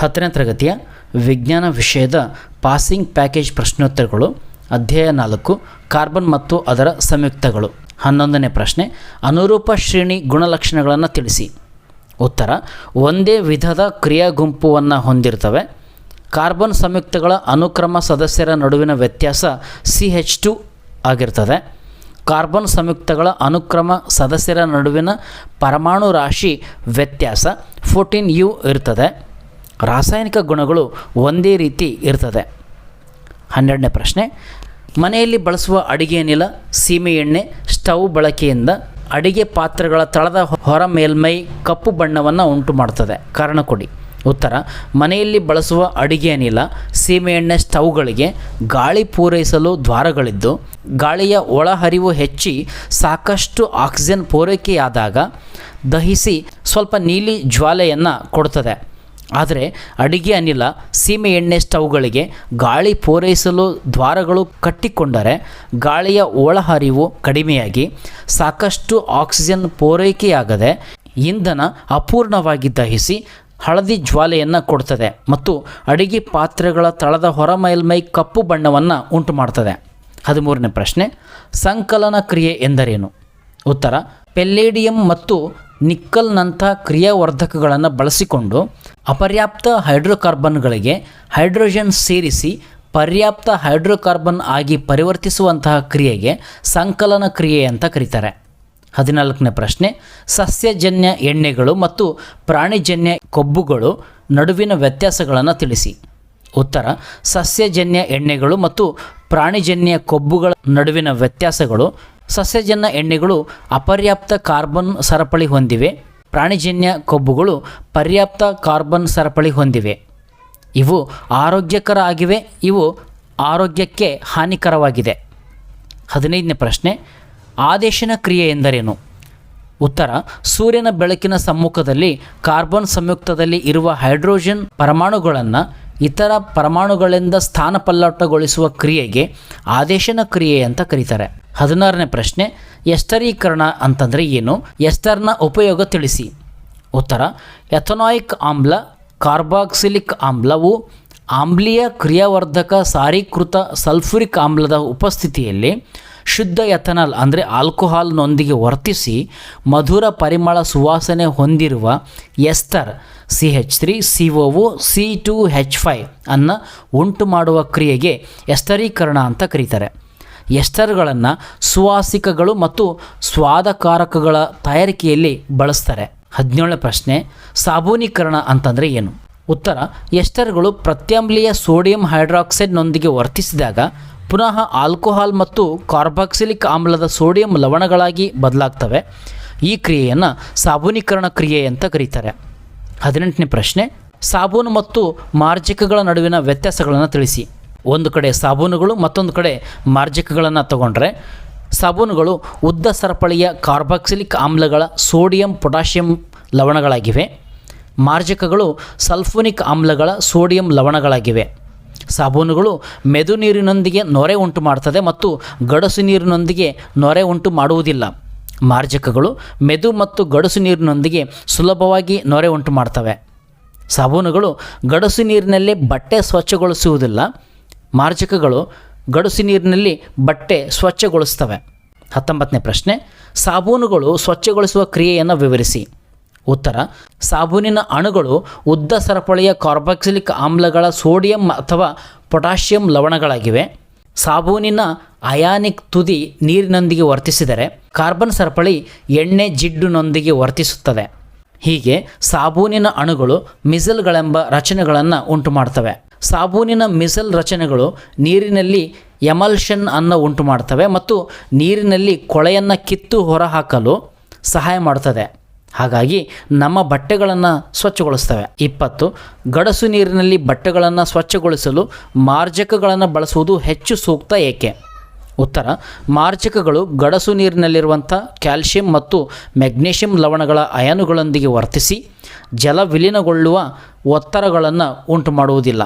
ಹತ್ತನೇ ತರಗತಿಯ ವಿಜ್ಞಾನ ವಿಷಯದ ಪಾಸಿಂಗ್ ಪ್ಯಾಕೇಜ್ ಪ್ರಶ್ನೋತ್ತರಗಳು, ಅಧ್ಯಾಯ ನಾಲ್ಕು, ಕಾರ್ಬನ್ ಮತ್ತು ಅದರ ಸಂಯುಕ್ತಗಳು. ಹನ್ನೊಂದನೇ ಪ್ರಶ್ನೆ, ಅನುರೂಪ ಶ್ರೇಣಿ ಗುಣಲಕ್ಷಣಗಳನ್ನು ತಿಳಿಸಿ. ಉತ್ತರ, ಒಂದೇ ವಿಧದ ಕ್ರಿಯಾ ಗುಂಪುವನ್ನು ಹೊಂದಿರ್ತವೆ. ಕಾರ್ಬನ್ ಸಂಯುಕ್ತಗಳ ಅನುಕ್ರಮ ಸದಸ್ಯರ ನಡುವಿನ ವ್ಯತ್ಯಾಸ ಸಿ ಹೆಚ್ ಟು ಆಗಿರ್ತದೆ. ಕಾರ್ಬನ್ ಸಂಯುಕ್ತಗಳ ಅನುಕ್ರಮ ಸದಸ್ಯರ ನಡುವಿನ ಪರಮಾಣು ರಾಶಿ ವ್ಯತ್ಯಾಸ ಫೋರ್ಟೀನ್ ಯು ಇರ್ತದೆ. ರಾಸಾಯನಿಕ ಗುಣಗಳು ಒಂದೇ ರೀತಿ ಇರ್ತದೆ. ಹನ್ನೆರಡನೇ ಪ್ರಶ್ನೆ, ಮನೆಯಲ್ಲಿ ಬಳಸುವ ಅಡಿಗೆ ಅನಿಲ, ಸೀಮೆ ಎಣ್ಣೆ, ಸ್ಟವ್ ಬಳಕೆಯಿಂದ ಅಡಿಗೆ ಪಾತ್ರೆಗಳ ತಳದ ಹೊರ ಮೇಲ್ಮೈ ಕಪ್ಪು ಬಣ್ಣವನ್ನು ಉಂಟು ಮಾಡುತ್ತದೆ ಕಾರಣ ಕೊಡಿ. ಉತ್ತರ, ಮನೆಯಲ್ಲಿ ಬಳಸುವ ಅಡಿಗೆ ಅನಿಲ, ಸೀಮೆ ಎಣ್ಣೆ ಸ್ಟವ್ಗಳಿಗೆ ಗಾಳಿ ಪೂರೈಸಲು ದ್ವಾರಗಳಿದ್ದು, ಗಾಳಿಯ ಒಳಹರಿವು ಹೆಚ್ಚಿ ಸಾಕಷ್ಟು ಆಕ್ಸಿಜನ್ ಪೂರೈಕೆಯಾದಾಗ ದಹಿಸಿ ಸ್ವಲ್ಪ ನೀಲಿ ಜ್ವಾಲೆಯನ್ನು ಕೊಡ್ತದೆ. ಆದರೆ ಅಡಿಗೆ ಅನಿಲ, ಸೀಮೆ ಎಣ್ಣೆ ಸ್ಟವ್ಗಳಿಗೆ ಗಾಳಿ ಪೂರೈಸಲು ದ್ವಾರಗಳು ಕಟ್ಟಿಕೊಂಡರೆ ಗಾಳಿಯ ಒಳಹರಿವು ಕಡಿಮೆಯಾಗಿ ಸಾಕಷ್ಟು ಆಕ್ಸಿಜನ್ ಪೂರೈಕೆಯಾಗದೆ ಇಂಧನ ಅಪೂರ್ಣವಾಗಿ ದಹಿಸಿ ಹಳದಿ ಜ್ವಾಲೆಯನ್ನು ಕೊಡ್ತದೆ ಮತ್ತು ಅಡಿಗೆ ಪಾತ್ರೆಗಳ ತಳದ ಹೊರ ಮೇಲ್ಮೈ ಕಪ್ಪು ಬಣ್ಣವನ್ನು ಉಂಟು ಮಾಡ್ತದೆ ಹದಿಮೂರನೇ ಪ್ರಶ್ನೆ, ಸಂಕಲನ ಕ್ರಿಯೆ ಎಂದರೇನು? ಉತ್ತರ, ಪೆಲ್ಲೇಡಿಯಂ ಮತ್ತು ನಿಕ್ಕಲ್ನಂಥ ಕ್ರಿಯಾವರ್ಧಕಗಳನ್ನು ಬಳಸಿಕೊಂಡು ಅಪರ್ಯಾಪ್ತ ಹೈಡ್ರೋಕಾರ್ಬನ್ಗಳಿಗೆ ಹೈಡ್ರೋಜನ್ ಸೇರಿಸಿ ಪರ್ಯಾಪ್ತ ಹೈಡ್ರೋಕಾರ್ಬನ್ ಆಗಿ ಪರಿವರ್ತಿಸುವಂತಹ ಕ್ರಿಯೆಗೆ ಸಂಕಲನ ಕ್ರಿಯೆ ಅಂತ ಕರೀತಾರೆ. ಹದಿನಾಲ್ಕನೇ ಪ್ರಶ್ನೆ, ಸಸ್ಯಜನ್ಯ ಎಣ್ಣೆಗಳು ಮತ್ತು ಪ್ರಾಣಿಜನ್ಯ ಕೊಬ್ಬುಗಳು ನಡುವಿನ ವ್ಯತ್ಯಾಸಗಳನ್ನು ತಿಳಿಸಿ. ಉತ್ತರ, ಸಸ್ಯಜನ್ಯ ಎಣ್ಣೆಗಳು ಮತ್ತು ಪ್ರಾಣಿಜನ್ಯ ಕೊಬ್ಬುಗಳ ನಡುವಿನ ವ್ಯತ್ಯಾಸಗಳು ಸಸ್ಯಜನ್ಯ ಎಣ್ಣೆಗಳು ಅಪರ್ಯಾಪ್ತ ಕಾರ್ಬನ್ ಸರಪಳಿ ಹೊಂದಿವೆ. ಪ್ರಾಣಿಜನ್ಯ ಕೊಬ್ಬುಗಳು ಪರ್ಯಾಪ್ತ ಕಾರ್ಬನ್ ಸರಪಳಿ ಹೊಂದಿವೆ. ಇವು ಆರೋಗ್ಯಕರ ಆಗಿವೆ ಇವು ಆರೋಗ್ಯಕ್ಕೆ ಹಾನಿಕರವಾಗಿದೆ. ಹದಿನೈದನೇ ಪ್ರಶ್ನೆ, ಆದೇಶನ ಕ್ರಿಯೆ ಎಂದರೇನು? ಉತ್ತರ, ಸೂರ್ಯನ ಬೆಳಕಿನ ಸಮ್ಮುಖದಲ್ಲಿ ಕಾರ್ಬನ್ ಸಂಯುಕ್ತದಲ್ಲಿ ಇರುವ ಹೈಡ್ರೋಜನ್ ಪರಮಾಣುಗಳನ್ನು ಇತರ ಪರಮಾಣುಗಳಿಂದ ಸ್ಥಾನಪಲ್ಲಟಗೊಳಿಸುವ ಕ್ರಿಯೆಗೆ ಆದೇಶನ ಕ್ರಿಯೆ ಅಂತ ಕರೀತಾರೆ. ಹದಿನಾರನೇ ಪ್ರಶ್ನೆ ಎಸ್ಟರೀಕರಣ ಅಂತಂದರೆ ಏನು? ಎಸ್ಟರ್ನ ಉಪಯೋಗ ತಿಳಿಸಿ. ಉತ್ತರ, ಎಥನಾಯಿಕ್ ಆಮ್ಲ, ಕಾರ್ಬಾಕ್ಸಿಲಿಕ್ ಆಮ್ಲವು ಆಮ್ಲೀಯ ಕ್ರಿಯಾವರ್ಧಕ ಸಾರೀಕೃತ ಸಲ್ಫ್ಯೂರಿಕ್ ಆಮ್ಲದ ಉಪಸ್ಥಿತಿಯಲ್ಲಿ ಶುದ್ಧ ಎಥನಾಲ್ ಅಂದರೆ ಆಲ್ಕೋಹಾಲ್ನೊಂದಿಗೆ ವರ್ತಿಸಿ ಮಧುರ ಪರಿಮಳ ಸುವಾಸನೆ ಹೊಂದಿರುವ ester, C H three, C O C two H five ಅನ್ನು ಉಂಟು ಮಾಡುವ ಕ್ರಿಯೆಗೆ ಎಸ್ತರೀಕರಣ ಅಂತ ಕರೀತಾರೆ. ಎಸ್ಟರ್ಗಳನ್ನು ಸುವಾಸಿಕಗಳು ಮತ್ತು ಸ್ವಾದಕಾರಕಗಳ ತಯಾರಿಕೆಯಲ್ಲಿ ಬಳಸ್ತಾರೆ. ಹದಿನೇಳನೇ ಪ್ರಶ್ನೆ, ಸಾಬೂನೀಕರಣ ಅಂತಂದರೆ ಏನು? ಉತ್ತರ, ಎಸ್ಟರ್ಗಳು ಪ್ರತ್ಯಾಮ್ಲೀಯ ಸೋಡಿಯಂ ಹೈಡ್ರಾಕ್ಸೈಡ್ನೊಂದಿಗೆ ವರ್ತಿಸಿದಾಗ ಪುನಃ ಆಲ್ಕೋಹಾಲ್ ಮತ್ತು ಕಾರ್ಬಾಕ್ಸಿಲಿಕ್ ಆಮ್ಲದ ಸೋಡಿಯಂ ಲವಣಗಳಾಗಿ ಬದಲಾಗ್ತವೆ. ಈ ಕ್ರಿಯೆಯನ್ನು ಸಾಬೂನೀಕರಣ ಕ್ರಿಯೆ ಅಂತ ಕರೀತಾರೆ. ಹದಿನೆಂಟನೇ ಪ್ರಶ್ನೆ, ಸಾಬೂನು ಮತ್ತು ಮಾರ್ಜಕಗಳ ನಡುವಿನ ವ್ಯತ್ಯಾಸಗಳನ್ನು ತಿಳಿಸಿ. ಒಂದು ಕಡೆ ಸಾಬೂನುಗಳು, ಮತ್ತೊಂದು ಕಡೆ ಮಾರ್ಜಕಗಳನ್ನು ತಗೊಂಡ್ರೆ, ಸಾಬೂನುಗಳು ಉದ್ದ ಸರಪಳಿಯ ಕಾರ್ಬಾಕ್ಸಿಲಿಕ್ ಆಮ್ಲಗಳ ಸೋಡಿಯಂ ಪೊಟ್ಯಾಷಿಯಂ ಲವಣಗಳಾಗಿವೆ. ಮಾರ್ಜಕಗಳು ಸಲ್ಫೋನಿಕ್ ಆಮ್ಲಗಳ ಸೋಡಿಯಂ ಲವಣಗಳಾಗಿವೆ. ಸಾಬೂನುಗಳು ಮೆದು ನೀರಿನೊಂದಿಗೆ ನೊರೆ ಉಂಟು ಮಾಡುತ್ತದೆ ಮತ್ತು ಗಡಸು ನೀರಿನೊಂದಿಗೆ ನೊರೆ ಉಂಟು ಮಾಡುವುದಿಲ್ಲ. ಮಾರ್ಜಕಗಳು ಮೆದು ಮತ್ತು ಗಡಸು ನೀರಿನೊಂದಿಗೆ ಸುಲಭವಾಗಿ ನೊರೆ ಉಂಟು ಮಾಡ್ತವೆ. ಸಾಬೂನುಗಳು ಗಡಸು ನೀರಿನಲ್ಲಿ ಬಟ್ಟೆ ಸ್ವಚ್ಛಗೊಳಿಸುವುದಿಲ್ಲ. ಮಾರ್ಜಕಗಳು ಗಡಸು ನೀರಿನಲ್ಲಿ ಬಟ್ಟೆ ಸ್ವಚ್ಛಗೊಳಿಸ್ತವೆ ಹತ್ತೊಂಬತ್ತನೇ ಪ್ರಶ್ನೆ, ಸಾಬೂನುಗಳು ಸ್ವಚ್ಛಗೊಳಿಸುವ ಕ್ರಿಯೆಯನ್ನು ವಿವರಿಸಿ. ಉತ್ತರ, ಸಾಬೂನಿನ ಅಣುಗಳು ಉದ್ದ ಸರಪಳಿಯ ಕಾರ್ಬಾಕ್ಸಿಲಿಕ್ ಆಮ್ಲಗಳ ಸೋಡಿಯಂ ಅಥವಾ ಪೊಟ್ಯಾಷಿಯಂ ಲವಣಗಳಾಗಿವೆ. ಸಾಬೂನಿನ ಅಯಾನಿಕ್ ತುದಿ ನೀರಿನೊಂದಿಗೆ ವರ್ತಿಸಿದರೆ ಕಾರ್ಬನ್ ಸರಪಳಿ ಎಣ್ಣೆ ಜಿಡ್ಡುನೊಂದಿಗೆ ವರ್ತಿಸುತ್ತದೆ. ಹೀಗೆ ಸಾಬೂನಿನ ಅಣುಗಳು ಮಿಸಲ್ಗಳೆಂಬ ರಚನೆಗಳನ್ನು ಉಂಟು ಮಾಡ್ತವೆ ಸಾಬೂನಿನ ಮಿಸಲ್ ರಚನೆಗಳು ನೀರಿನಲ್ಲಿ ಎಮಲ್ಷನ್ ಅನ್ನು ಉಂಟು ಮಾಡ್ತವೆ ಮತ್ತು ನೀರಿನಲ್ಲಿ ಕೊಳೆಯನ್ನು ಕಿತ್ತು ಹೊರಹಾಕಲು ಸಹಾಯ ಮಾಡುತ್ತದೆ ಹಾಗಾಗಿ ನಮ್ಮ ಬಟ್ಟೆಗಳನ್ನು ಸ್ವಚ್ಛಗೊಳಿಸ್ತವೆ. ಇಪ್ಪತ್ತು, ಗಡಸು ನೀರಿನಲ್ಲಿ ಬಟ್ಟೆಗಳನ್ನು ಸ್ವಚ್ಛಗೊಳಿಸಲು ಮಾರ್ಜಕಗಳನ್ನು ಬಳಸುವುದು ಹೆಚ್ಚು ಸೂಕ್ತ ಏಕೆ? ಉತ್ತರ, ಮಾರ್ಜಕಗಳು ಗಡಸು ನೀರಿನಲ್ಲಿರುವಂಥ ಕ್ಯಾಲ್ಶಿಯಂ ಮತ್ತು ಮೆಗ್ನೀಷಿಯಂ ಲವಣಗಳ ಅಯಾನುಗಳೊಂದಿಗೆ ವರ್ತಿಸಿ ಜಲ ವಿಲೀನಗೊಳ್ಳುವ ಒತ್ತಡಗಳನ್ನು ಉಂಟು ಮಾಡುವುದಿಲ್ಲ